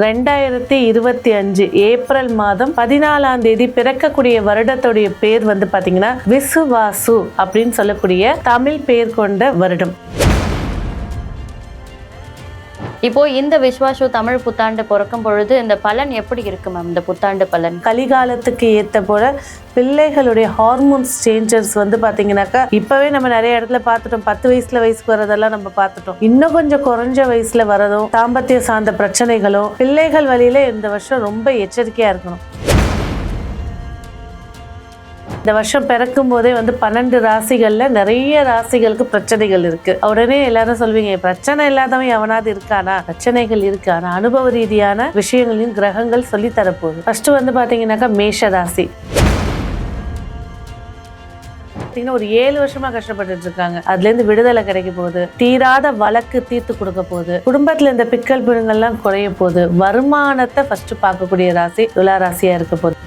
ரெண்டாயிரத்தி இருபத்தி அஞ்சு ஏப்ரல் மாதம் பதினாலாம் தேதி பிறக்கக்கூடிய வருடத்துடைய பேர் வந்து பாத்தீங்கன்னா விசுவாசு அப்படின்னு சொல்லக்கூடிய தமிழ் பேர் கொண்ட வருடம். இப்போ இந்த விஸ்வாசு தமிழ் புத்தாண்டு பிறக்கும் பொழுது இந்த பலன் எப்படி இருக்கு மேம் இந்த புத்தாண்டு பலன்? கலிகாலத்துக்கு ஏத்த போல பிள்ளைகளுடைய ஹார்மோன்ஸ் சேஞ்சஸ் வந்து பார்த்தீங்கன்னாக்கா இப்போவே நம்ம நிறைய இடத்துல பார்த்துட்டோம். பத்து வயசுல வயசுக்கு வரதெல்லாம் நம்ம பார்த்துட்டோம். இன்னும் கொஞ்சம் குறைஞ்ச வயசுல வரதும் தாம்பத்திய சார்ந்த பிரச்சனைகளும் பிள்ளைகள் வழியில இந்த வருஷம் ரொம்ப எச்சரிக்கையா இருக்கணும். இந்த வருஷம் பிறக்கும் போதே வந்து பன்னெண்டு ராசிகள்ல நிறைய ராசிகளுக்கு பிரச்சனைகள் இருக்கு. உடனே எல்லாரும் சொல்வீங்க பிரச்சனை இல்லாதவன் எவனாவது இருக்கானா? பிரச்சனைகள் இருக்கு. ஆனா அனுபவ ரீதியான விஷயங்களையும் கிரகங்கள் சொல்லி தரப்போகுது. ஃபர்ஸ்ட் வந்து பாத்தீங்கன்னாக்கா மேஷ ராசி. பார்த்தீங்கன்னா ஒரு ஏழு வருஷமா கஷ்டப்பட்டுட்டு இருக்காங்க. அதுல இருந்து விடுதலை கிடைக்க போகுது. தீராத வழக்கு தீர்த்து கொடுக்க போகுது. குடும்பத்துல இந்த பிக்கல் பிடுங்கள்லாம் குறைய போகுது. வருமானத்தை ஃபர்ஸ்ட் பார்க்கக்கூடிய ராசி துலா ராசியா இருக்க போகுது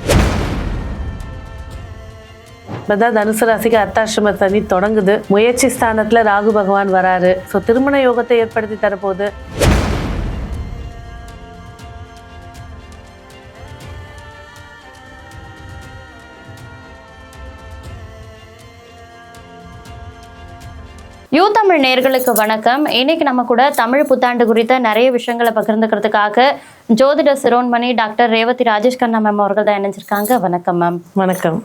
இப்பதான் தனுசு ராசிக்கு அர்த்தாசிரம சனி தொடங்குது. முயற்சி ஸ்தானத்துல ராகு பகவான் வராரு. ஸோ திருமண யோகத்தை ஏற்படுத்தி தரப்போகுது. யூ தமிழ் நேர்களுக்கு வணக்கம். இன்னைக்கு நம்ம கூட தமிழ் புத்தாண்டு குறித்த நிறைய விஷயங்களை பகிர்ந்துக்கிறதுக்காக ஜோதிட சிரோன்மணி டாக்டர் ரேவதி ராஜேஷ் கண்ணா மேம் அவர்கள் தான் இணைஞ்சிருக்காங்க. வணக்கம் மேம் வணக்கம்.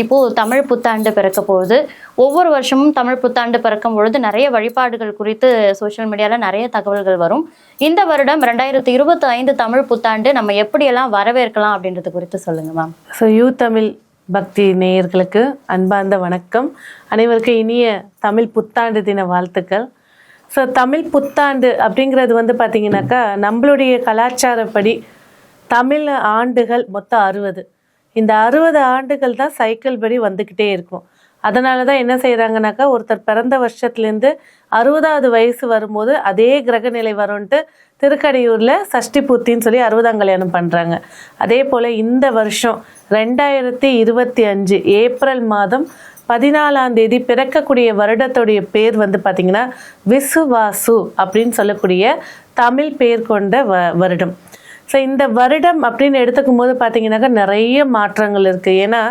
இப்போது தமிழ் புத்தாண்டு பிறக்க போகுது. ஒவ்வொரு வருஷமும் தமிழ் புத்தாண்டு பிறக்கும் பொழுது நிறைய வழிபாடுகள் குறித்து சோஷியல் மீடியாவில் நிறைய தகவல்கள் வரும். இந்த வருடம் ரெண்டாயிரத்தி இருபத்தி ஐந்து தமிழ் புத்தாண்டு நம்ம எப்படியெல்லாம் வரவேற்கலாம் அப்படின்றது குறித்து சொல்லுங்க மேம் ஸோ யூ தமிழ் பக்தி நேயர்களுக்கு அன்பார்ந்த வணக்கம். அனைவருக்கும் இனிய தமிழ் புத்தாண்டு தின வாழ்த்துக்கள். ஸோ தமிழ் புத்தாண்டு அப்படிங்கிறது வந்து பார்த்தீங்கன்னாக்கா நம்மளுடைய கலாச்சாரப்படி தமிழ் ஆண்டுகள் மொத்தம் அறுபது. இந்த அறுபது ஆண்டுகள் தான் சைக்கிள் படி வந்துக்கிட்டே இருக்கும். அதனால தான் என்ன செய்கிறாங்கனாக்கா ஒருத்தர் பிறந்த வருஷத்துலேருந்து அறுபதாவது வயசு வரும்போது அதே கிரகநிலை வரும்ன்ட்டு திருக்கடையூரில் சஷ்டி பூர்த்தின்னு சொல்லி அறுபதாம் கல்யாணம் பண்ணுறாங்க அதே போல் இந்த வருஷம் ரெண்டாயிரத்தி இருபத்தி அஞ்சு ஏப்ரல் மாதம் பதினாலாம் தேதி பிறக்கக்கூடிய வருடத்துடைய பேர் வந்து பார்த்திங்கன்னா விசுவாசு அப்படின்னு சொல்லக்கூடிய தமிழ் பேர் கொண்ட வ வருடம். ஸோ இந்த வருடம் அப்படின்னு எடுத்துக்கும் போது பார்த்தீங்கன்னாக்கா நிறைய மாற்றங்கள் இருக்குது ஏன்னா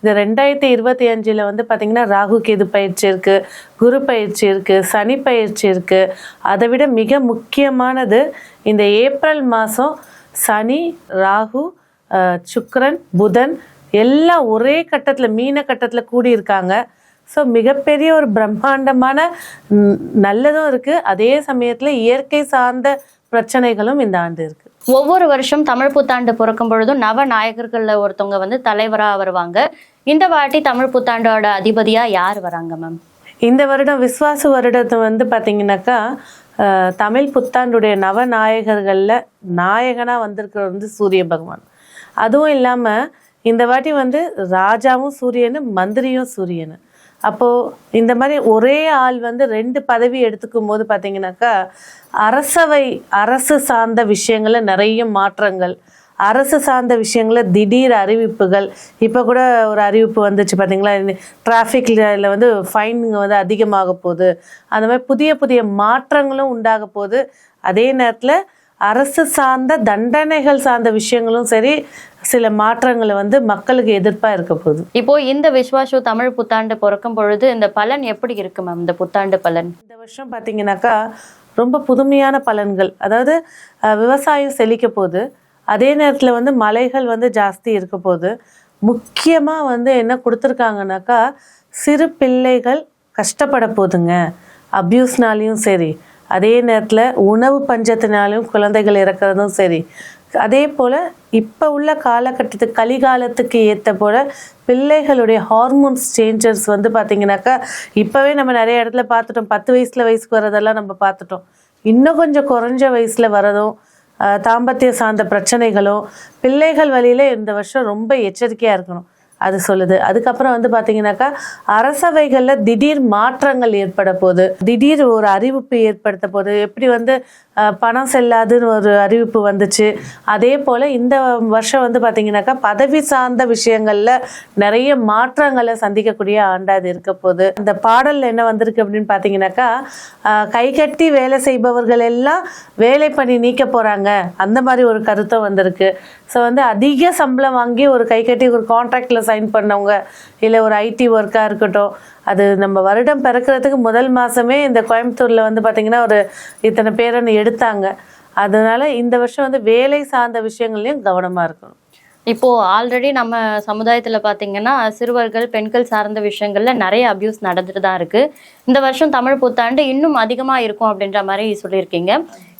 இந்த ரெண்டாயிரத்தி இருபத்தி அஞ்சில் வந்து பார்த்திங்கன்னா ராகு கேது பயிற்சி இருக்குது குரு பயிற்சி இருக்குது சனி பயிற்சி இருக்குது அதை விட மிக முக்கியமானது இந்த ஏப்ரல் மாதம் சனி ராகு சுக்ரன் புதன் எல்லாம் ஒரே கட்டத்தில் மீன கட்டத்தில் கூடியிருக்காங்க. ஸோ மிகப்பெரிய ஒரு பிரம்மாண்டமான நல்லதும் இருக்குது அதே சமயத்தில் இயற்கை சார்ந்த பிரச்சனைகளும் இந்த ஆண்டு இருக்குது ஒவ்வொரு வருஷம் தமிழ் புத்தாண்டு பிறக்கும் பொழுதும் நவ நாயகர்கள்ல ஒருத்தவங்க வந்து தலைவரா வருவாங்க. இந்த வாட்டி தமிழ் புத்தாண்டோட அதிபதியா யார் வராங்க மேம்? இந்த வருடம் விஸ்வாச வருடத்தை வந்து பார்த்தீங்கன்னாக்கா தமிழ் புத்தாண்டுடைய நவநாயகர்களில் நாயகனாக வந்திருக்கிறது வந்து சூரிய பகவான். அதுவும் இல்லாமல் இந்த வாட்டி வந்து ராஜாவும் சூரியனு மந்திரியும் சூரியனு. அப்போது இந்த மாதிரி ஒரே ஆள் வந்து ரெண்டு பதவி எடுத்துக்கும் போது பார்த்தீங்கன்னாக்கா அரசவை அரசு சார்ந்த விஷயங்களில் நிறைய மாற்றங்கள். அரசு சார்ந்த விஷயங்கள திடீர் அறிவிப்புகள். இப்போ கூட ஒரு அறிவிப்பு வந்துச்சு பார்த்தீங்களா டிராஃபிக்கில் வந்து ஃபைனுங்க வந்து அதிகமாக போகுது. அந்த மாதிரி புதிய புதிய மாற்றங்களும் உண்டாக போகுது. அதே நேரத்தில் அரசு சார்ந்த தண்டனைகள் சார்ந்த விஷயங்களும் சரி சில மாற்றங்களை வந்து மக்களுக்கு எதிர்ப்பாக இருக்க போகுது. இப்போ இந்த விஸ்வாசு தமிழ் புத்தாண்டு பிறக்கும் பொழுது இந்த பலன் எப்படி இருக்கு மேம் இந்த புத்தாண்டு பலன்? இந்த வருஷம் பார்த்தீங்கன்னாக்கா ரொம்ப புதுமையான பலன்கள். அதாவது விவசாயம் செழிக்க போகுது. அதே நேரத்தில் வந்து மலைகள் வந்து ஜாஸ்தி இருக்க போகுது. முக்கியமாக வந்து என்ன கொடுத்துருக்காங்கனாக்கா சிறு பிள்ளைகள் கஷ்டப்பட போகுதுங்க. அப்யூஸ்னாலையும் சரி அதே நேரத்தில் உணவு பஞ்சத்தினாலும் குழந்தைகள் இறக்கிறதும் சரி. அதே போல் இப்போ உள்ள காலகட்டத்துக்கு கலிகாலத்துக்கு ஏற்ற போல் பிள்ளைகளுடைய ஹார்மோன்ஸ் சேஞ்சஸ் வந்து பார்த்திங்கனாக்கா இப்போவே நம்ம நிறைய இடத்துல பார்த்துட்டோம் பத்து வயசில் வயசுக்கு வரதெல்லாம் நம்ம பார்த்துட்டோம் இன்னும் கொஞ்சம் குறைஞ்ச வயசில் வரதும் தாம்பத்திய சார்ந்த பிரச்சனைகளும் பிள்ளைகள் வழியில இந்த வருஷம் ரொம்ப எச்சரிக்கையாக இருக்கணும். அது சொல்லுது. அதுக்கப்புறம் வந்து பார்த்தீங்கன்னாக்கா அரசவைகளில் திடீர் மாற்றங்கள் ஏற்பட போகுது. திடீர் ஒரு அறிவிப்பு ஏற்படுத்த போகுது. எப்படி வந்து பணம் செல்லாதுன்னு ஒரு அறிவிப்பு வந்துச்சு. அதே போல் இந்த வருஷம் வந்து பார்த்தீங்கன்னாக்கா பதவி சார்ந்த விஷயங்களில் நிறைய மாற்றங்களை சந்திக்கக்கூடிய ஆண்டாது இருக்க போது அந்த பாடலில் என்ன வந்திருக்கு அப்படின்னு பார்த்தீங்கன்னாக்கா கை கைகட்டி வேலை செய்பவர்கள் எல்லாம் வேலை பணி நீக்க போகிறாங்க அந்த மாதிரி ஒரு கருத்தும் வந்திருக்கு. ஸோ வந்து அதிக சம்பளம் வாங்கி ஒரு கை கட்டி ஒரு கான்ட்ராக்டில் சைன் பண்ணவங்க இல்லை ஒரு ஐடி ஒர்க்காக இருக்கட்டும் அது நம்ம வருடம் பிறக்கிறதுக்கு முதல் மாதமே இந்த கோயம்புத்தூரில் வந்து பார்த்திங்கன்னா ஒரு இத்தனை பேரன்னு எடுத்தாங்க. அதனால இந்த வருஷம் வந்து வேலை சார்ந்த விஷயங்கள்லையும் கவனமாக இருக்கணும். இப்போ ஆல்ரெடி நம்ம சமுதாயத்தில் பார்த்தீங்கன்னா சிறுவர்கள் பெண்கள் சார்ந்த விஷயங்கள்ல நிறைய அபியூஸ் நடந்துட்டு தான் இருக்கு. இந்த வருஷம் தமிழ் புத்தாண்டு இன்னும் அதிகமாக இருக்கும் அப்படின்ற மாதிரி சொல்லியிருக்கீங்க.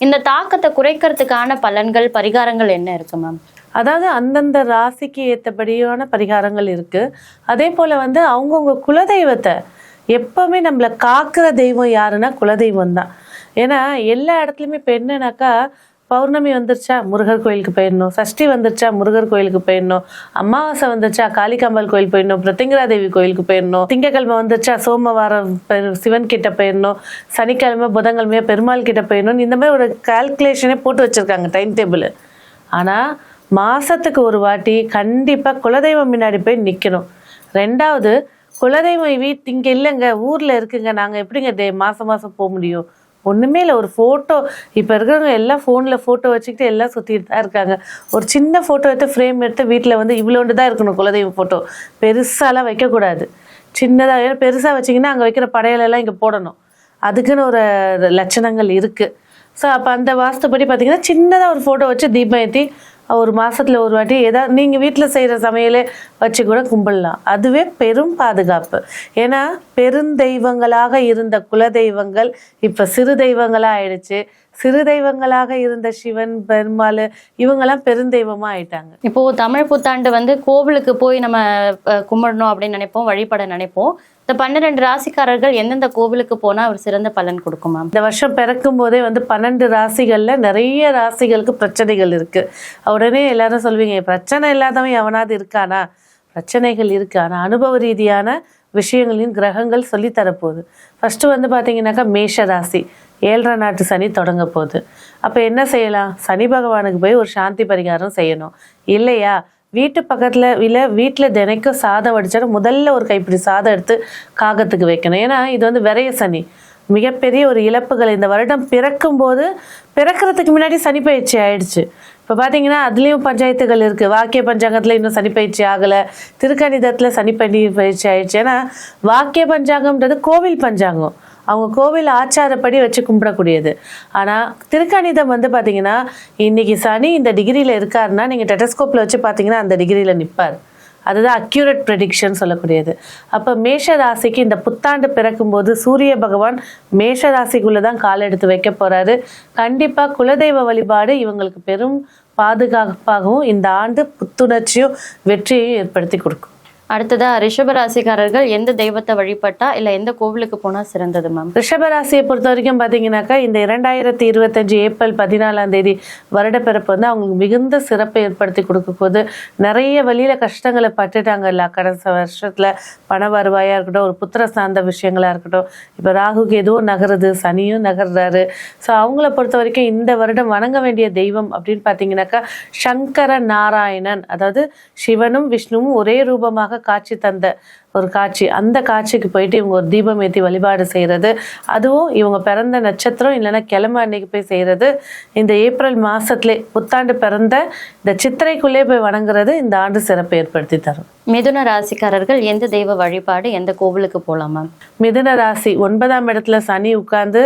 இந்த தாக்கத்தை குறைக்கிறதுக்கான பலன்கள் பரிகாரங்கள் என்ன இருக்கு மேம் அதாவது அந்தந்த ராசிக்கு ஏற்றபடியான பரிகாரங்கள் இருக்குது அதே போல் வந்து அவங்கவுங்க குலதெய்வத்தை எப்போவுமே நம்மளை காக்கிற தெய்வம் யாருன்னா குலதெய்வம் தான். ஏன்னா எல்லா இடத்துலையுமே இப்போ என்னன்னாக்கா பௌர்ணமி வந்துருச்சா முருகர் கோயிலுக்கு போயிடணும். சஷ்டி வந்துருச்சா முருகர் கோயிலுக்கு போயிடணும். அமாவாசை வந்துருச்சா காளிகாம்பாள் கோயில் போயிடணும். பிரத்திங்கரா தேவி கோயிலுக்கு போயிடணும். திங்கக்கிழமை வந்துருச்சா சோமவாரம் பெரு- சிவன் கிட்ட போயிடணும். சனிக்கிழமை புதன்கிழமையா பெருமாள் கிட்ட போயிடணும் இந்த மாதிரி ஒரு கால்குலேஷனே போட்டு வச்சுருக்காங்க டைம் டேபிள் ஆனால் மாசத்துக்கு ஒரு வாட்டி கண்டிப்பாக குலதெய்வம் முன்னாடி போய் நிற்கணும் ரெண்டாவது குலதெய்வம் வீட்டு இங்கே இல்லைங்க ஊரில் இருக்குங்க நாங்கள் எப்படிங்க டே மாதம் மாதம் போக முடியும்? ஒன்றுமே இல்லை ஒரு ஃபோட்டோ இப்போ இருக்கிறவங்க எல்லாம் ஃபோனில் ஃபோட்டோ வச்சுக்கிட்டு எல்லாம் சுற்றிட்டு தான் இருக்காங்க. ஒரு சின்ன ஃபோட்டோ எடுத்து ஃப்ரேம் எடுத்து வீட்டில் வந்து இவ்வளோண்டு தான் இருக்கணும் குலதெய்வ ஃபோட்டோ பெருசாலாம் வைக்கக்கூடாது. சின்னதாக ஏன்னா பெருசாக வச்சிங்கன்னா அங்கே வைக்கிற படையலெல்லாம் இங்கே போடணும். அதுக்குன்னு ஒரு லட்சணங்கள் இருக்குது ஸோ அப்போ அந்த வாஸ்துப்படி பார்த்தீங்கன்னா சின்னதாக ஒரு ஃபோட்டோ வச்சு தீபம் ஏற்றி ஒரு மாசத்துல ஒரு வாட்டி ஏதாவது நீங்கள் வீட்டில் செய்கிற சமையலே வச்சு கூட கும்பிடலாம். அதுவே பெரும் பாதுகாப்பு. ஏன்னா பெருந்தெய்வங்களாக இருந்த குலதெய்வங்கள் இப்போ சிறு தெய்வங்களாக ஆயிடுச்சு. சிறு தெய்வங்களாக இருந்த சிவன் பெருமாள் இவங்கெல்லாம் பெருந்தெய்வமாக ஆயிட்டாங்க. இப்போ தமிழ் புத்தாண்டு வந்து கோவிலுக்கு போய் நம்ம கும்பிடணும் அப்படின்னு நினைப்போம் வழிபட நினைப்போம். இந்த பன்னிரெண்டு ராசிக்காரர்கள் எந்தெந்த கோவிலுக்கு போனா அவர் சிறந்த பலன் கொடுக்கும் மேம்? இந்த வருஷம் பிறக்கும் போதே வந்து பன்னெண்டு ராசிகள்ல நிறைய ராசிகளுக்கு பிரச்சனைகள் இருக்கு. உடனே எல்லாரும் சொல்வீங்க பிரச்சனை இல்லாதவன் எவனாவது இருக்கானா? பிரச்சனைகள் இருக்கு. ஆனால் அனுபவ ரீதியான விஷயங்களின் கிரகங்கள் சொல்லி தரப்போகுது. ஃபர்ஸ்ட் வந்து பார்த்தீங்கன்னாக்கா மேஷ ராசி. ஏழரை நாட்டு சனி தொடங்க போகுது. அப்போ என்ன செய்யலாம்? சனி பகவானுக்கு போய் ஒரு சாந்தி பரிகாரம் செய்யணும். இல்லையா? வீட்டு பக்கத்தில் இல்லை வீட்டில் தினைக்கும் சாதம் வடித்தாலும் முதல்ல ஒரு கைப்பிடி சாதம் எடுத்து காகத்துக்கு வைக்கணும். ஏன்னா இது வந்து விரைய சனி. மிகப்பெரிய ஒரு இழப்புகள். இந்த வருடம் பிறக்கும்போது பிறக்கிறதுக்கு முன்னாடி சனி பயிற்சி ஆயிடுச்சு. இப்போ பார்த்தீங்கன்னா அதுலேயும் பஞ்சாயத்துகள் இருக்குது வாக்கிய பஞ்சாங்கத்தில் இன்னும் சனி பயிற்சி ஆகலை. திருக்கணிதத்தில் சனி பயிற்சி ஆயிடுச்சு. ஏன்னா வாக்கிய பஞ்சாங்கம்ன்றது கோவில் பஞ்சாங்கம். அவங்க கோவில் ஆச்சாரப்படி வச்சு கும்பிடக்கூடியது. ஆனால் திருக்கணிதம் வந்து பார்த்தீங்கன்னா இன்னைக்கு சனி இந்த டிகிரியில் இருக்காருன்னா நீங்கள் டெட்டஸ்கோப்பில் வச்சு பார்த்தீங்கன்னா அந்த டிகிரியில் நிற்பார் அதுதான் அக்யூரேட் ப்ரெடிக்ஷன் சொல்லக்கூடியது. அப்போ மேஷ ராசிக்கு இந்த புத்தாண்டு பிறக்கும்போது சூரிய பகவான் மேஷ ராசிக்குள்ளே தான் கால் எடுத்து வைக்க போகிறாரு கண்டிப்பாக குலதெய்வ வழிபாடு இவங்களுக்கு பெரும் பாதுகாப்பாகவும் இந்த ஆண்டு புத்துணர்ச்சியும் வெற்றியையும் ஏற்படுத்தி கொடுக்கும். அடுத்ததா ரிஷபராசிக்காரர்கள் எந்த தெய்வத்தை வழிபட்டா இல்ல எந்த கோவிலுக்கு போனா சிறந்தது மேம் ரிஷபராசியை பொறுத்த வரைக்கும் பார்த்தீங்கன்னாக்கா இந்த இரண்டாயிரத்தி இருபத்தஞ்சு ஏப்ரல் பதினாலாம் தேதி வருடப்பிறப்பு வந்து அவங்களுக்கு மிகுந்த சிறப்பை ஏற்படுத்தி கொடுக்கும்போது நிறைய வழியில கஷ்டங்களை பட்டுட்டாங்கல்ல கடந்த வருஷத்துல பண வருவாயா இருக்கட்டும் ஒரு புத்திர சார்ந்த விஷயங்களா இருக்கட்டும். இப்போ ராகுக்கு எதுவும் நகருது சனியும் நகர்றாரு. ஸோ அவங்கள பொறுத்த வரைக்கும் இந்த வருடம் வணங்க வேண்டிய தெய்வம் அப்படின்னு பார்த்தீங்கன்னாக்கா சங்கர நாராயணன் அதாவது சிவனும் விஷ்ணுவும் ஒரே ரூபமாக காட்சி தந்த ஒரு காட்சி. அந்த காட்சிக்கு போயிட்டு இவங்க ஒரு தீபம் ஏற்றி வழிபாடு செய்கிறது அதுவும் இவங்க பிறந்த நட்சத்திரம் இல்லைன்னா கிழமை அன்னைக்கு போய் செய்கிறது இந்த ஏப்ரல் மாசத்திலே புத்தாண்டு பிறந்த இந்த சித்திரைக்குள்ளே போய் வணங்குறது இந்த ஆண்டு சிறப்பை ஏற்படுத்தி தரும். மிதுன ராசிக்காரர்கள் எந்த தெய்வ வழிபாடு எந்த கோவிலுக்கு போலாம் மேம்? மிதுன ராசி ஒன்பதாம் இடத்துல சனி உட்கார்ந்து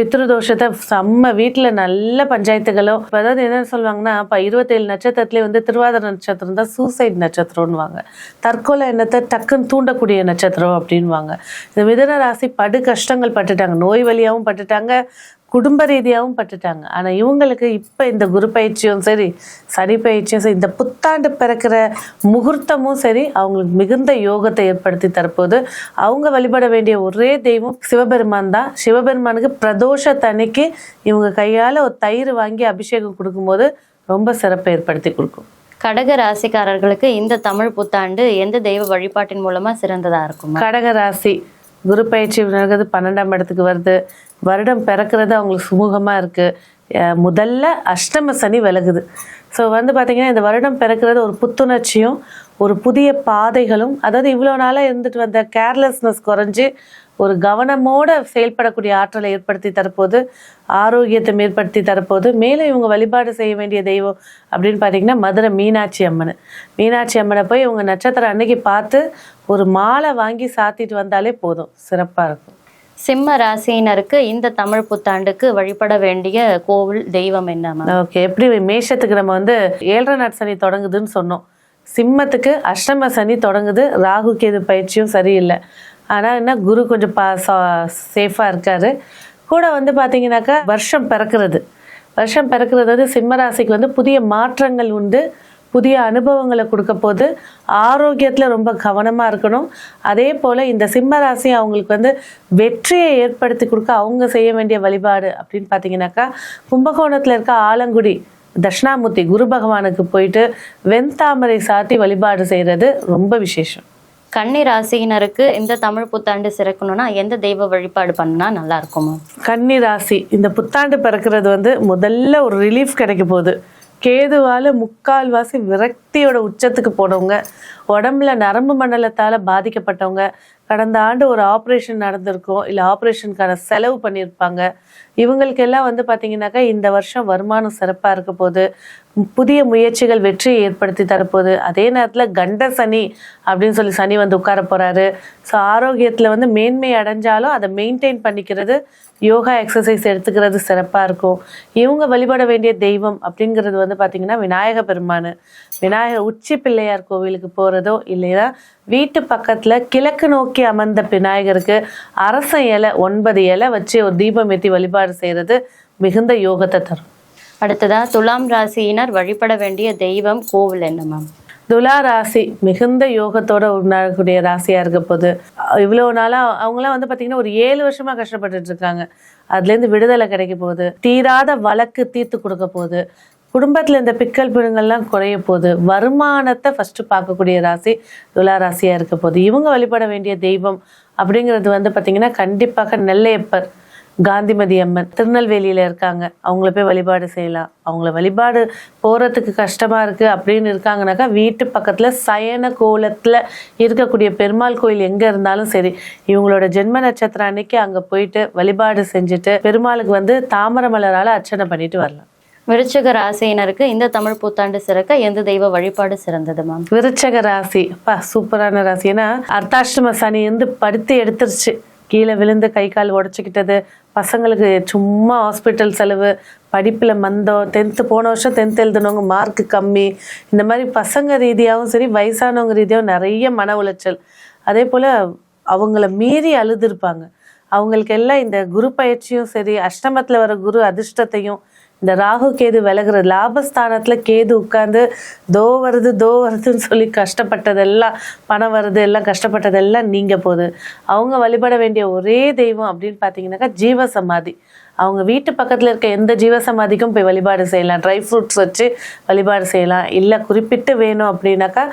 பித்ருதோஷத்தை செம்ம வீட்டில் நல்ல பஞ்சாயத்துகளோ அதாவது என்ன சொல்லுவாங்கன்னா இப்போ இருபத்தேழு நட்சத்திரத்துலேயே வந்து திருவாதிர நட்சத்திரம் தான் சூசைட் நட்சத்திரம்னுவாங்க. தற்கொலை எண்ணத்தை டக்குன்னு தூண்டக்கூடிய நட்சத்திரம் அப்படின்வாங்க இந்த மிதன ராசி படு கஷ்டங்கள் பட்டுட்டாங்க. நோய் வழியாகவும் பட்டுட்டாங்க. குடும்ப ரீதியாகவும் பட்டுட்டாங்க. ஆனால் இவங்களுக்கு இப்போ இந்த குரு பயிற்சியும் சரி சனி பயிற்சியும் சரி இந்த புத்தாண்டு பிறக்கிற முகூர்த்தமும் சரி அவங்களுக்கு மிகுந்த யோகத்தை ஏற்படுத்தி தரப்போது அவங்க வழிபட வேண்டிய ஒரே தெய்வம் சிவபெருமான் தான். சிவபெருமானுக்கு பிரதோஷத்தன்னைக்கு இவங்க கையால் ஒரு தயிர் வாங்கி அபிஷேகம் கொடுக்கும்போது ரொம்ப சிறப்பை ஏற்படுத்தி கொடுக்கும். கடக ராசிக்காரர்களுக்கு இந்த தமிழ் புத்தாண்டு எந்த தெய்வ வழிபாட்டின் மூலமா சிறந்ததா இருக்குமா? கடக ராசி. குரு பயிற்சி நடக்குது பன்னெண்டாம் இடத்துக்கு வருது. வருடம் பிறக்கிறது அவங்களுக்கு சுமூகமாக இருக்குது முதல்ல அஷ்டம சனி விலகுது. ஸோ வந்து பார்த்திங்கன்னா இந்த வருடம் பிறக்கிறது ஒரு புத்துணர்ச்சியும் ஒரு புதிய பாதைகளும் அதாவது இவ்வளோ நாளாக இருந்துட்டு வந்த கேர்லெஸ்னஸ் குறைஞ்சி ஒரு கவனமோட செயல்படக்கூடிய ஆற்றலை ஏற்படுத்தி தரப்போது ஆரோக்கியத்தை மேற்படுத்தி தரப்போது மேலும் இவங்க வழிபாடு செய்ய வேண்டிய தெய்வம் அப்படின்னு பார்த்தீங்கன்னா மதுரை மீனாட்சி அம்மன். மீனாட்சி அம்மனை போய் இவங்க நட்சத்திரம் அன்னைக்கு பார்த்து ஒரு மாலை வாங்கி சாத்திட்டு வந்தாலே போதும். சிறப்பாக இருக்கும். சிம்ம ராசியினருக்கு இந்த தமிழ் புத்தாண்டுக்கு வழிபட வேண்டிய கோவில் தெய்வம் என்ன ஓகே எப்படி மேஷத்துக்கு நம்ம வந்து ஏழரை நாட் சனி தொடங்குதுன்னு சொன்னோம். சிம்மத்துக்கு அஷ்டம சனி தொடங்குது. ராகு கேது பயிற்சியும் சரியில்லை. ஆனால் என்ன குரு கொஞ்சம் பா சேஃபாக இருக்காரு. கூட வந்து பார்த்தீங்கன்னாக்கா வருஷம் பிறக்கிறது. வருஷம் பிறக்கிறது வந்து சிம்மராசிக்கு வந்து புதிய மாற்றங்கள் உண்டு. புதிய அனுபவங்களை கொடுக்க போது ஆரோக்கியத்தில் ரொம்ப கவனமாக இருக்கணும். அதே போல் இந்த சிம்ம ராசி அவங்களுக்கு வந்து வெற்றியை ஏற்படுத்தி கொடுக்க அவங்க செய்ய வேண்டிய வழிபாடு அப்படின்னு பார்த்தீங்கன்னாக்கா கும்பகோணத்தில் இருக்க ஆலங்குடி தட்சிணாமூர்த்தி குரு பகவானுக்கு போயிட்டு வெண்தாமரை சாத்தி வழிபாடு செய்கிறது ரொம்ப விசேஷம். கன்னி ராசியினருக்கு இந்த தமிழ் புத்தாண்டு சிறக்கணும்னா எந்த தெய்வ வழிபாடு பண்ணா நல்லா இருக்குமா? கன்னி ராசி இந்த புத்தாண்டு பிறக்கிறது வந்து முதல்ல ஒரு ரிலீஃப் கிடைக்க போகுது. கேதுவால முக்கால்வாசி விரக்தியோட உச்சத்துக்கு போனவங்க உடம்புல நரம்பு மண்டலத்தால் பாதிக்கப்பட்டவங்க கடந்த ஆண்டு ஒரு ஆப்ரேஷன் நடந்திருக்கும் இல்லை ஆப்ரேஷனுக்கான செலவு பண்ணியிருப்பாங்க. இவங்களுக்கெல்லாம் வந்து பார்த்தீங்கன்னாக்கா இந்த வருஷம் வருமானம் சிறப்பாக இருக்க போது புதிய முயற்சிகள் வெற்றியை ஏற்படுத்தி தரப்போகுது. அதே நேரத்தில் கண்ட சனி அப்படின்னு சொல்லி சனி வந்து உட்கார போகிறாரு ஸோ ஆரோக்கியத்தில் வந்து மேன்மை அடைஞ்சாலும் அதை மெயின்டைன் பண்ணிக்கிறது யோகா எக்ஸசைஸ் எடுத்துக்கிறது சிறப்பாக இருக்கும். இவங்க வழிபட வேண்டிய தெய்வம் அப்படிங்கிறது வந்து பார்த்திங்கன்னா விநாயக பெருமான். விநாயகர் உச்சி பிள்ளையார் கோவிலுக்கு போகிறதோ இல்லைன்னா வீட்டு பக்கத்தில் கிழக்கு நோக்கி அமர்ந்த விநாயகருக்கு அரச இலை ஒன்பது இலை வச்சு ஒரு தீபம் ஏற்றி வழிபாடு செய்கிறது மிகுந்த யோகத்தை தரும். அடுத்ததா துலாம் ராசியினர் வழிபட வேண்டிய தெய்வம் கோவில் என்ன மேம் துலா ராசி மிகுந்த யோகத்தோட உண்டாகக்கூடிய ராசியா இருக்க போது இவ்வளோ நாளா அவங்களாம் வந்து பாத்தீங்கன்னா ஒரு ஏழு வருஷமா கஷ்டப்பட்டுட்டு இருக்காங்க. அதுலேருந்து விடுதலை கிடைக்க போகுது. தீராத வழக்கு தீர்த்து கொடுக்க போகுது. குடும்பத்தில் இந்த பிக்கல் பிடுங்கள்லாம் குறைய போகுது. வருமானத்தை ஃபஸ்ட்டு பார்க்கக்கூடிய ராசி துலா ராசியாக இருக்க போகுது இவங்க வழிபட வேண்டிய தெய்வம் அப்படிங்கிறது வந்து பார்த்திங்கன்னா கண்டிப்பாக நெல்லையப்பர். காந்திமதி அம்மன் திருநெல்வேலியில் இருக்காங்க. அவங்கள போய் வழிபாடு செய்யலாம். அவங்கள வழிபாடு போகிறதுக்கு கஷ்டமாக இருக்குது அப்படின்னு இருக்காங்கனாக்கா வீட்டு பக்கத்தில் சயன கோலத்தில் இருக்கக்கூடிய பெருமாள் கோயில் எங்கே இருந்தாலும் சரி இவங்களோட ஜென்ம நட்சத்திரம் அன்னைக்கு அங்கே போயிட்டு வழிபாடு செஞ்சுட்டு பெருமாளுக்கு வந்து தாமரை மலரால் அர்ச்சனை பண்ணிட்டு வரலாம். விருச்சிக ராசியினருக்கு இந்த தமிழ் புத்தாண்டு சிறக்க எந்த தெய்வ வழிபாடு சிறந்தது மேம்? விருச்சக ராசி. பா சூப்பரான ராசி. ஏன்னா அர்த்தாஷ்டம சனி வந்து படுத்து எடுத்துருச்சு கீழே விழுந்து கை கால் உடச்சிக்கிட்டது. பசங்களுக்கு சும்மா ஹாஸ்பிட்டல் செலவு. படிப்பில் மந்தம். டென்த்து போன வருஷம் டென்த் எழுதுனவங்க மார்க் கம்மி. இந்த மாதிரி பசங்க ரீதியாகவும் சரி வயசானவங்க ரீதியாகவும் நிறைய மன உளைச்சல். அதே போல் அவங்கள மீறி அழுதுருப்பாங்க. அவங்களுக்கு எல்லாம் இந்த குரு பயிற்சியும் சரி அஷ்டமத்தில் வர குரு அதிர்ஷ்டத்தையும் இந்த ராகு கேது விலகுற லாபஸ்தானத்தில் கேது உட்காந்து தோ வருது தோ வருதுன்னு சொல்லி கஷ்டப்பட்டதெல்லாம் பணம் வருது எல்லாம் கஷ்டப்பட்டதெல்லாம் நீங்கள் போகுது அவங்க வழிபட வேண்டிய ஒரே தெய்வம் அப்படின்னு பார்த்தீங்கன்னாக்கா ஜீவ சமாதி அவங்க வீட்டு பக்கத்தில் இருக்க எந்த ஜீவ சமாதிக்கும் போய் வழிபாடு செய்யலாம். ட்ரை ஃப்ரூட்ஸ் வச்சு வழிபாடு செய்யலாம். இல்லை குறிப்பிட்டு வேணும் அப்படின்னாக்கா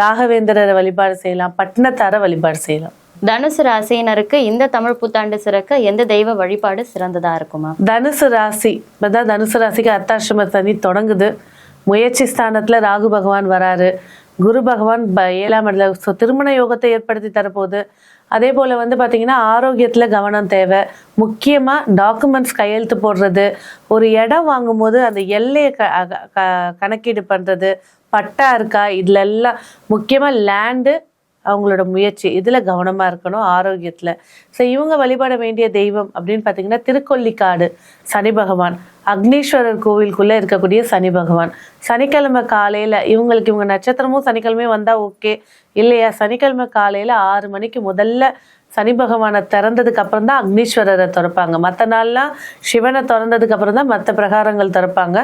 ராகவேந்திரரை வழிபாடு செய்யலாம். பட்டினத்தாரை வழிபாடு செய்யலாம். தனுசு ராசியினருக்கு இந்த தமிழ் புத்தாண்டு சிறக்க எந்த தெய்வ வழிபாடு சிறந்ததா இருக்குமா? தனுசு ராசி இப்பதான் தனுசு ராசிக்கு அர்த்தாசிரம தனி தொடங்குது. முயற்சி ஸ்தானத்துல ராகு பகவான் வராரு. குரு பகவான் ப- ஏழாம் இடத்துல ஸோ திருமண யோகத்தை ஏற்படுத்தி தரப்போகுது. அதே போல் வந்து பார்த்திங்கன்னா ஆரோக்கியத்தில் கவனம் தேவை. முக்கியமாக டாக்குமெண்ட்ஸ் கையெழுத்து போடுறது. ஒரு இடம் வாங்கும்போது அந்த எல்லையை க க- கணக்கீடு பண்ணுறது பட்டா இருக்கா? இதுல எல்லாம் முக்கியமாக லேண்டு அவங்களோட முயற்சி இதில் கவனமாக இருக்கணும் ஆரோக்கியத்தில். ஸோ இவங்க வழிபட வேண்டிய தெய்வம் அப்படின்னு பார்த்தீங்கன்னா திருக்கொல்லிக்காடு சனி பகவான். அக்னீஸ்வரர் கோவிலுக்குள்ளே இருக்கக்கூடிய சனி பகவான். சனிக்கிழமை காலையில் இவங்களுக்கு இவங்க நட்சத்திரமும் சனிக்கிழமையும் வந்தால் ஓகே. இல்லையா? சனிக்கிழமை காலையில் ஆறு மணிக்கு முதல்ல சனி பகவானை திறந்ததுக்கு அப்புறம் தான் அக்னீஸ்வரரை திறப்பாங்க. மற்ற நாள்லாம் சிவனை திறந்ததுக்கு அப்புறம் தான் மற்ற பிரகாரங்கள் திறப்பாங்க.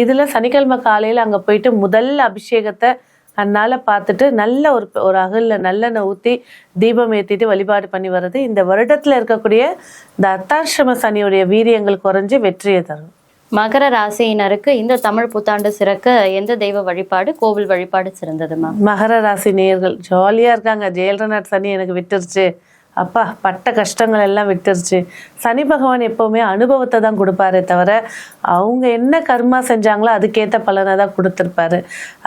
இதில் சனிக்கிழமை காலையில் அங்கே போயிட்டு முதல் அபிஷேகத்தை அதனால பார்த்துட்டு நல்ல ஒரு ஒரு அகலில் நல்லெண்ணெய் ஊற்றி தீபம் ஏற்றிட்டு வழிபாடு பண்ணி வர்றது. இந்த வருடத்தில் இருக்கக்கூடிய இந்த அர்த்தாசிரம சனியுடைய வீரியங்கள் குறைஞ்சு வெற்றியை தரும். மகர ராசியினருக்கு இந்த தமிழ் புத்தாண்டு சிறக்க எந்த தெய்வ வழிபாடு கோவில் வழிபாடு சிறந்தது மேம் மகர ராசி நேயர்கள் ஜாலியாக இருக்காங்க. ஜெயலரநாத் சனி எனக்கு விட்டுருச்சு. அப்பா பட்ட கஷ்டங்கள் எல்லாம் விட்டுருச்சு. சனி பகவான் எப்போவுமே அனுபவத்தை தான் கொடுப்பாரே தவிர அவங்க என்ன கர்மா செஞ்சாங்களோ அதுக்கேற்ற பலனை தான் கொடுத்துருப்பாரு.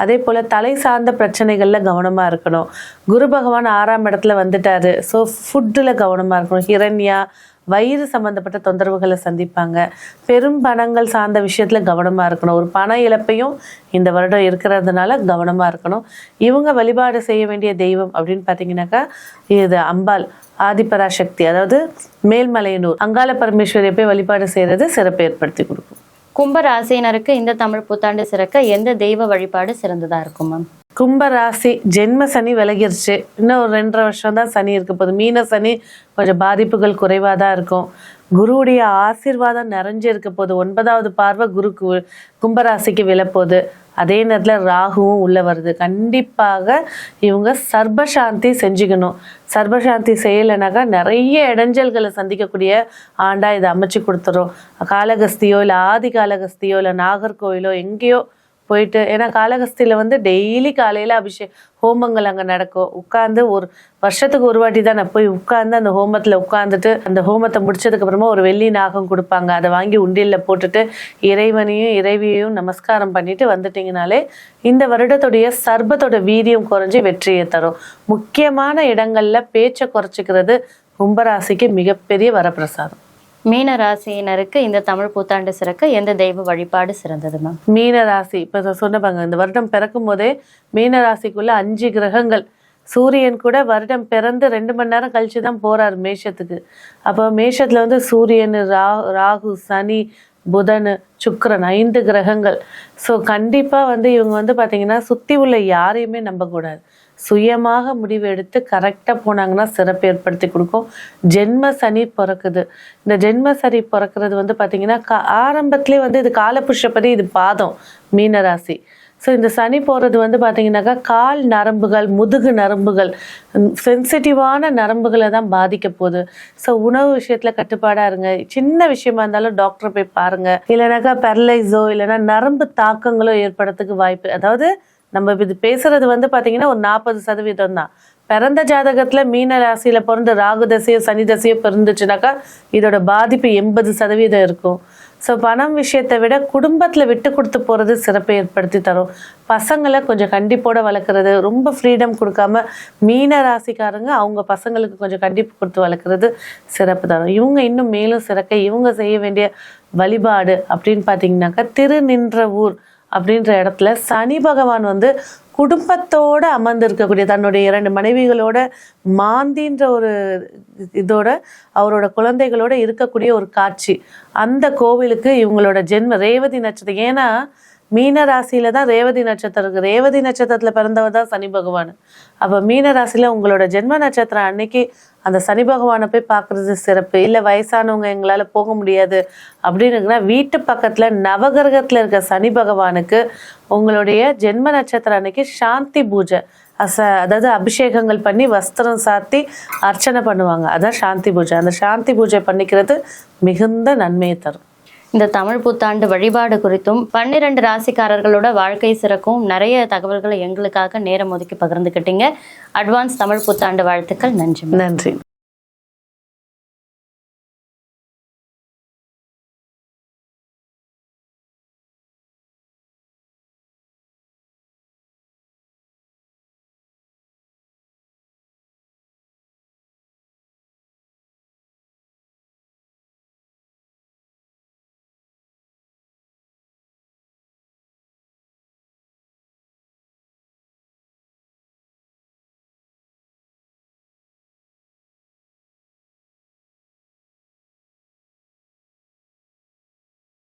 அதே போல் தலை சார்ந்த பிரச்சனைகளில் கவனமாக இருக்கணும். குரு பகவான் ஆறாம் இடத்துல வந்துட்டாரு. ஸோ ஃபுட்டில் கவனமாக இருக்கணும். ஹிரண்யா வயிறு சம்மந்தப்பட்ட தொந்தரவுகளை சந்திப்பாங்க. பெரும் பணங்கள் சார்ந்த விஷயத்தில் கவனமாக இருக்கணும். ஒரு பண இழப்பையும் இந்த வருடம் இருக்கிறதுனால கவனமாக இருக்கணும். இவங்க வழிபாடு செய்ய வேண்டிய தெய்வம் அப்படின்னு பார்த்தீங்கன்னாக்கா இது அம்பாள். ஆதிபராசக்தி அதாவது மேல்மலையனூர் அங்காள பரமேஸ்வரியை போய் வழிபாடு செய்யறது சிறப்பு ஏற்படுத்தி கொடுக்கும். கும்ப ராசியினருக்கு இந்த தமிழ் புத்தாண்டு சிறக்க எந்த தெய்வ வழிபாடு சிறந்ததா இருக்கும் மேம் கும்ப ராசி ஜென்ம சனி விலகிருச்சு. இன்னும் ஒரு ரெண்டரை வருஷம் தான் சனி இருக்க போகுது. மீன சனி கொஞ்சம் பாதிப்புகள் குறைவாக தான் இருக்கும். குருவுடைய ஆசீர்வாதம் நிறைஞ்சு இருக்க போகுது. ஒன்பதாவது பார்வை குருக்கு கும்பராசிக்கு விழப்போகுது. அதே நேரத்தில் ராகுவும் உள்ளே வருது. கண்டிப்பாக இவங்க சர்பசாந்தி செஞ்சுக்கணும். சர்பசாந்தி செய்யலைனாக்கா நிறைய இடைஞ்சல்களை சந்திக்கக்கூடிய ஆண்டா இதை அமைச்சு கொடுத்துரும். காலகஸ்தியோ இல்லை ஆதி காலகஸ்தியோ இல்லை நாகர்கோவிலோ எங்கேயோ போயிட்டு ஏன்னா காளகஸ்தியில் வந்து டெய்லி காலையில் அபிஷேக் ஹோமங்கள் அங்கே நடக்கும். உட்காந்து ஒரு வருஷத்துக்கு ஒரு வாட்டி தான் நான் போய் உட்காந்து அந்த ஹோமத்தில் உட்காந்துட்டு அந்த ஹோமத்தை முடிச்சதுக்கு அப்புறமா ஒரு வெள்ளி நாகம் கொடுப்பாங்க. அதை வாங்கி உண்டியலில் போட்டுட்டு இறைவனையும் இறைவியையும் நமஸ்காரம் பண்ணிட்டு வந்துட்டீங்கனாலே இந்த வருடத்துடைய சர்பத்தோட வீரியம் குறைஞ்சி வெற்றியை தரும். முக்கியமான இடங்களில் பேச்சை குறைச்சிக்கிறது கும்பராசிக்கு மிகப்பெரிய வரப்பிரசாதம். மீன ராசியினருக்கு இந்த தமிழ் புத்தாண்டு சிறக்க எந்த தெய்வ வழிபாடு சிறந்தது மேம் மீன ராசி இப்போ சொன்னப்பாங்க இந்த வருடம் பிறக்கும் போதே மீன ராசிக்குள்ள அஞ்சு கிரகங்கள். சூரியன் கூட வருடம் பிறந்து ரெண்டு மணி நேரம் கழிச்சு தான் போறாரு மேஷத்துக்கு. அப்போ மேஷத்துல வந்து சூரியன் ரா ராகு சனி புதன் சுக்கரன் ஐந்து கிரகங்கள். ஸோ கண்டிப்பாக வந்து இவங்க வந்து பார்த்தீங்கன்னா சுற்றி உள்ள யாரையுமே நம்பக்கூடாது. சுயமாக முடிவு எடுத்து கரெக்டாக போனாங்கன்னா சிறப்பு ஏற்படுத்தி கொடுக்கும். ஜென்ம சனி பிறக்குது. இந்த ஜென்ம சனி பிறக்கிறது வந்து பார்த்தீங்கன்னா கா ஆரம்பத்திலே வந்து இது காலபுருஷப்படி இது பாதம் மீனராசி. ஸோ இந்த சனி போகிறது வந்து பார்த்தீங்கன்னாக்கா கால் நரம்புகள் முதுகு நரம்புகள் சென்சிட்டிவான நரம்புகளை தான் பாதிக்க போகுது. ஸோ உணவு விஷயத்தில் கட்டுப்பாடாக இருங்க. சின்ன விஷயமா இருந்தாலும் டாக்டரை போய் பாருங்கள் இல்லைனாக்கா பெரலைஸோ இல்லைனா நரம்பு தாக்கங்களோ ஏற்படுறதுக்கு வாய்ப்பு அதாவது நம்ம இது பேசுறது வந்து பார்த்தீங்கன்னா ஒரு நாற்பது சதவீதம் தான். பிறந்த ஜாதகத்தில் மீன ராசியில் பிறந்து ராகு தசையோ சனி தசையோ பிறந்துச்சுனாக்கா இதோட பாதிப்பு எண்பது சதவீதம் இருக்கும். ஸோ பணம் விஷயத்தை விட குடும்பத்தில் விட்டு கொடுத்து போகிறது சிறப்பை ஏற்படுத்தி தரும். பசங்களை கொஞ்சம் கண்டிப்போட வளர்க்குறது ரொம்ப ஃப்ரீடம் கொடுக்காம மீன ராசிக்காரங்க அவங்க பசங்களுக்கு கொஞ்சம் கண்டிப்பு கொடுத்து வளர்க்குறது சிறப்பு தரும். இவங்க இன்னும் மேலும் சிறக்க இவங்க செய்ய வேண்டிய வழிபாடு அப்படின்னு பார்த்தீங்கன்னாக்கா திருநின்ற ஊர். அப்படின்ற இடத்துல சனி பகவான் வந்து குடும்பத்தோட அமர்ந்து இருக்கக்கூடிய தன்னுடைய இரண்டு மனைவிகளோட மாந்தின்ற ஒரு இதோட அவரோட குழந்தைகளோட இருக்கக்கூடிய ஒரு காட்சி. அந்த கோவிலுக்கு இவங்களோட ஜென்ம ரேவதி நட்சத்திரம். ஏன்னா மீன ராசியில தான் ரேவதி நட்சத்திரம் இருக்கு. ரேவதி நட்சத்திரத்துல பிறந்தவர் தான் சனி பகவான். அப்ப மீன ராசியில உங்களோட ஜென்ம நட்சத்திரம் அன்னைக்கு அந்த சனி பகவானை போய் பார்க்கறது சிறப்பு. இல்லை வயசானவங்க எங்களால் போக முடியாது அப்படின்னு வீட்டு பக்கத்தில் நவகிரகத்தில் இருக்க சனி பகவானுக்கு உங்களுடைய ஜென்ம நட்சத்திரம் அன்னைக்கு சாந்தி பூஜை. அச அதாவது அபிஷேகங்கள் பண்ணி வஸ்திரம் சாத்தி அர்ச்சனை பண்ணுவாங்க. அதான் சாந்தி பூஜை. அந்த சாந்தி பூஜை பண்ணிக்கிறது மிகுந்த நன்மையை தரும். இந்த தமிழ் புத்தாண்டு வழிபாடு குறித்தும் பன்னிரண்டு ராசிக்காரர்களோட வாழ்க்கை சிறக்கும் நிறைய தகவல்களை எங்களுக்காக நேரம் ஒதுக்கி பகிர்ந்துக்கிட்டீங்க அட்வான்ஸ் தமிழ் புத்தாண்டு வாழ்த்துக்கள். நன்றி. நன்றி.